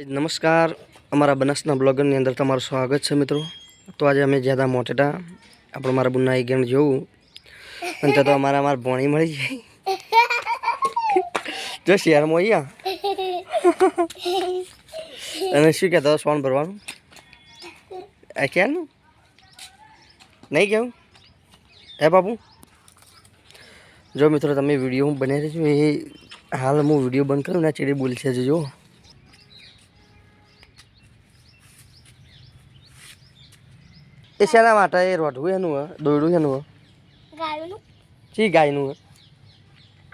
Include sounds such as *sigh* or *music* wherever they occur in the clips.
નમસ્કાર. અમારા બનાસના બ્લોગરની અંદર તમારું સ્વાગત છે મિત્રો. તો આજે અમે જ્યાં મોટેટા, આપણે મારા બુના ગેમ જોવું અને તો તો અમારા અમારા ભોણી મળી જાય જો શહેરમાં અહીંયા. અને શું કહેતા હતા સોન ભરવાનું? આ ક્યાંનું નહીં કેવું? હે બાપુ? જો મિત્રો, તમે વીડિયો હું રહ્યો છું, એ હાલ હું વીડિયો બંધ કરું ને ચીડી બોલશે જો. એ શેના માટે એ રોઢવું એનું હે? દોયડું એનું હે? ગાયનું. ચી ગાયનું હે?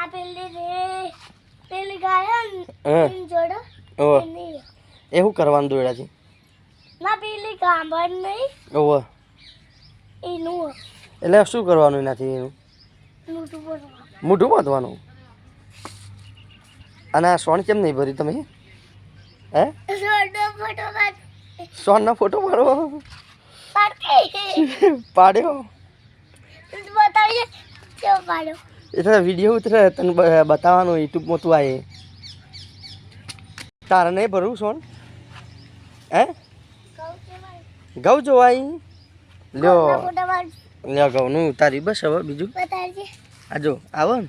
આ પેલી રે પેલી ગાય હે? ને એની ઓહ એ શું કરવાનું દોયડાથી ના પેલી ગાંભર નહીં ઓહ. એનું એટલે શું કરવાનું એનાથી એનું? મોઢું બાંધવાનું અને આ સોન કેમ નહીં ભરી તમે? હે? સોનનો ફોટો પાડો. *laughs* પાડ્યો? એ તો વીડિયો ઉતરે તને બતાવવાનું યુટ્યુબમાં તું આવે તારે નહીં ભરવું સોન? હે? ઘઉં જોવાય? લ્યો. લ્યો ઘઉંનું ઉતારી બસ હવે બીજું. આ જો આવો ને.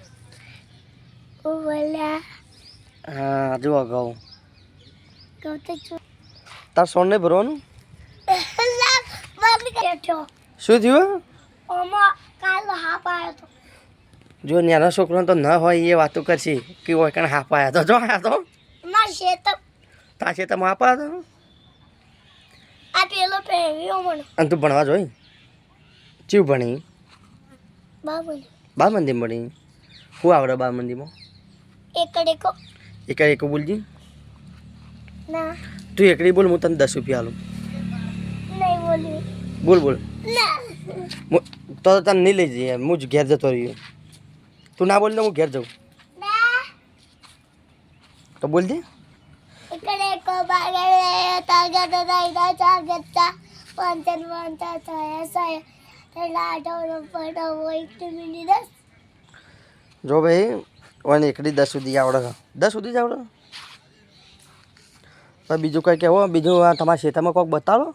હા જુઓ ઘઉં. તાર સોન નહીં ભરવાનું? કર્યો શું થયું ઓમો કાલ હા પાડ્યો તો. જો નાનો છોકરો તો ન હોય એ વાતો કરશે કે હોય કણ હાફ આયા તો. જો આયા તો. ના શેત તા. છે તમે આપા તો. આ પેલો પહેર્યો મને. અને તું ભણવા જોઈ? ચીવ ભણી? બાબુ બા મંદિર ભણી? શું આવડે બા મંદિરમાં? એકડે કો એકા એક બોલજી. ના. તું એકડી બોલ હું તને દસ રૂપિયા આલું બોલ બોલ. તો તને નહીં લઈ જઈએ. હું જ ઘેર જતો રહ્યો. તું ના બોલ તો હું ઘેર જાઉં. તો બોલ દે. જો ભાઈ વન એકડી દસ સુધી આવડે દસ સુધી જ આવડે? બીજું કંઈ કહેવો? બીજું તમારા ખેતરમાં કોક બતાવો?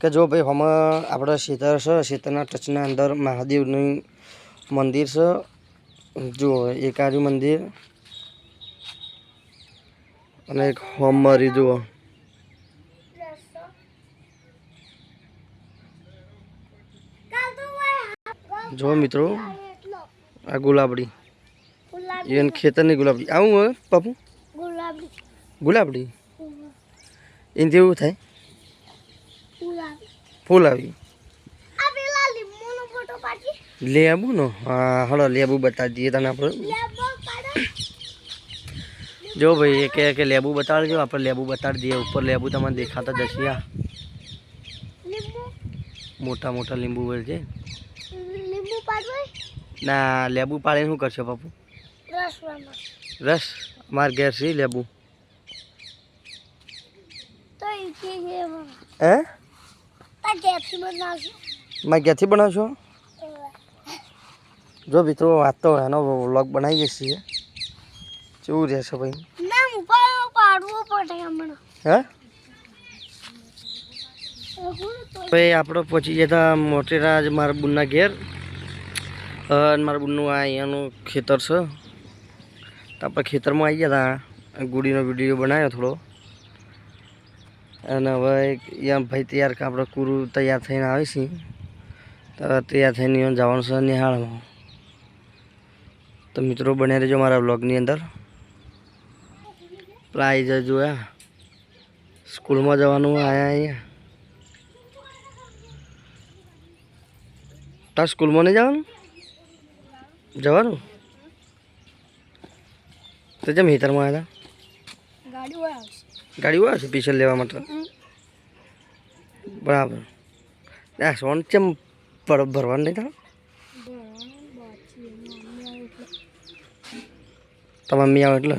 કે જો ભાઈ હમ આપણા શેતર છે શેતરના ટચના અંદર મહાદેવનું મંદિર છે. જુઓ એકાદી મંદિર અને એક હોમ મરી જુઓ. જો મિત્રો આ ગુલાબડી. એને ખેતરની ગુલાબડી. આવું પપ્પુ ગુલાબડી. ગુલાબડી? એને જેવું થાય? ફૂલ આવી લેબુ નો હા હળો લેબુ બતાવી દઈએ તને આપણે. લેબો જો ભાઈ એ કહે કે લેબુ બતાડજો આપણે લેબુ બતાડી દઈએ. ઉપર લેબુ તમને દેખાતા જશે આ મોટા મોટા લીંબુ હોય છે. ના લેબુ પાડીને શું કરશો બાપુ? રસ? માર ઘેર છે લેબુ. હે? તા કેથી બનાવશું? જો મિત્રો વાત તો એનો વ્લોગ બનાવીએ છીએ. કેવું રહેશે ભાઈ? હે ભાઈ આપણે પહોંચી ગયા હતા મોટેરા મારા બુનના ઘેર. મારા બુનનું આ અહીંયાનું ખેતર છે. તો આપણે ખેતરમાં આવી ગયા હતા ગુડીનો વીડિયો બનાવ્યો થોડો. અને હવે અહીંયા ભાઈ તૈયાર કે આપણે કુરુ તૈયાર થઈને આવે છે તો તૈયાર થઈને જવાનું છે નિહાળમાં તો મિત્રો બને રહેજો મારા બ્લોગની અંદર. પ્રાઇઝ જોયા સ્કૂલમાં જવાનું આયા અહીંયા. તાર સ્કૂલમાં નહીં જવાનું? જવાનું? તો જેમ હિતરમાં આવ્યા હતા ગાડી હોય છે પીછળ લેવા માટે? બરાબર. આ સોન પર ભરવાનું નહીં તારે તમારા મમ્મી આવે એટલે?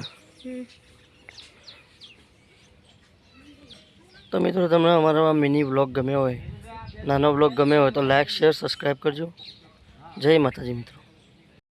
તો મિત્રો તમને અમારો આ મિની બ્લોગ ગમ્યો હોય, નાનો બ્લોગ ગમ્યો હોય તો લાઈક, શેર, સબસ્ક્રાઈબ કરજો. જય માતાજી મિત્રો.